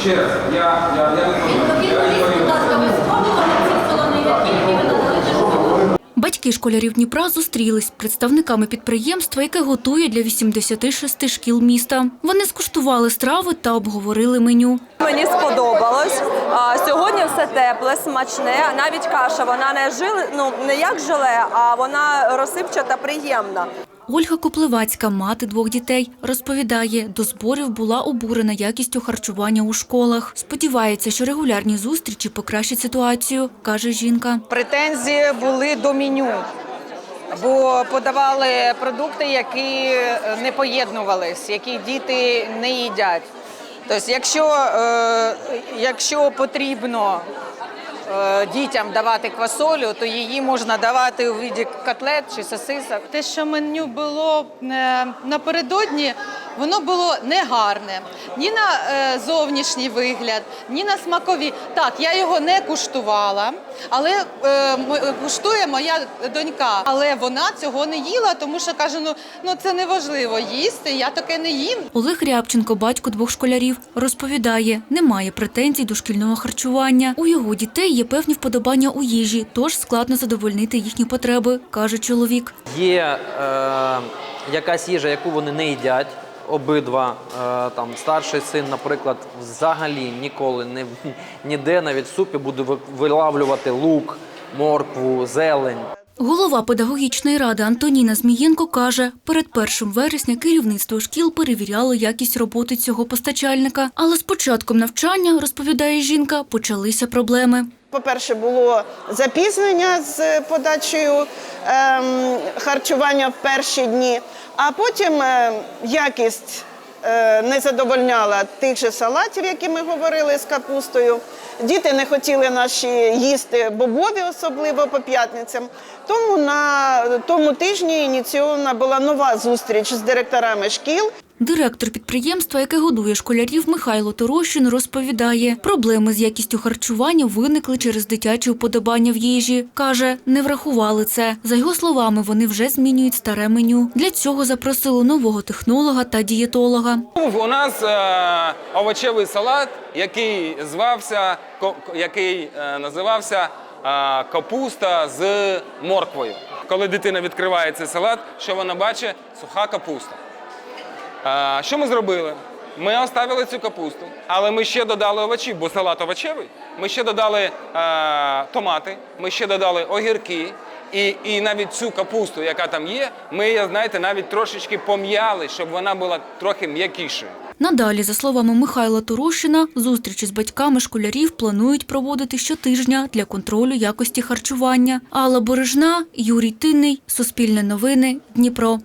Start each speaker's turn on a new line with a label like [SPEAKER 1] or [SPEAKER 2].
[SPEAKER 1] Ще раз, я, я, я не
[SPEAKER 2] школи?
[SPEAKER 3] Батьки школярів Дніпра зустрілись з представниками підприємства, яке готує для 86 шкіл міста. Вони скуштували страви та обговорили меню.
[SPEAKER 4] Мені сподобалось. Сьогодні все тепле, смачне. Навіть каша, вона не жили, ну не як желе, а вона розсипчата, приємна.
[SPEAKER 3] Ольга Коплевацька, мати двох дітей, розповідає, до зборів була обурена якістю харчування у школах. Сподівається, що регулярні зустрічі покращать ситуацію, каже жінка.
[SPEAKER 5] Претензії були до меню, бо подавали продукти, які не поєднувались, які діти не їдять. Тобто, якщо, е, якщо потрібно дітям давати квасолю, то її можна давати у віді котлет чи сосисок.
[SPEAKER 6] Те, що меню було е, напередодні, воно було негарне. Ні на е, зовнішній вигляд, ні на смакові. Так, я його не куштувала, але е, куштує моя донька. Але вона цього не їла, тому що каже: ну, ну це неважливо їсти, я таке не їм.
[SPEAKER 3] Олег Рябченко, батько двох школярів, розповідає, немає претензій до шкільного харчування. У його дітей є певні вподобання у їжі, тож складно задовольнити їхні потреби, каже чоловік.
[SPEAKER 7] Є е, якась їжа, яку вони не їдять. Обидва е, там старший син, наприклад, взагалі ніколи не ніде навіть в супі буде вилавлювати лук, моркву, зелень.
[SPEAKER 3] Голова педагогічної ради Антоніна Змієнко каже, перед 1 вересня керівництво шкіл перевіряло якість роботи цього постачальника. Але з початком навчання, розповідає жінка, почалися проблеми.
[SPEAKER 8] По-перше, було запізнення з подачею ем, харчування в перші дні, а потім е, якість е, не задовольняла тих же салатів, які ми говорили з капустою. Діти не хотіли наші їсти бобові, особливо по п'ятницям. Тому на тому тижні ініційована була нова зустріч з директорами шкіл.
[SPEAKER 3] Директор підприємства, яке годує школярів Михайло Торощин, розповідає, проблеми з якістю харчування виникли через дитячі уподобання в їжі. Каже, не врахували це. За його словами, вони вже змінюють старе меню. Для цього запросили нового технолога та дієтолога.
[SPEAKER 1] У нас е, овочевий салат, який звався, який е, називався е, капуста з морквою. Коли дитина відкриває цей салат, що вона бачить? Суха капуста. Що ми зробили? Ми оставили цю капусту, але ми ще додали овочі, бо салат овочевий. Ми ще додали е, томати, ми ще додали огірки. І, і навіть цю капусту, яка там є, ми її, знаєте, навіть трошечки пом'яли, щоб вона була трохи м'якішою.
[SPEAKER 3] Надалі, за словами Михайла Турощина, зустрічі з батьками школярів планують проводити щотижня для контролю якості харчування. Алла Бережна, Юрій Тинний, Суспільне новини, Дніпро.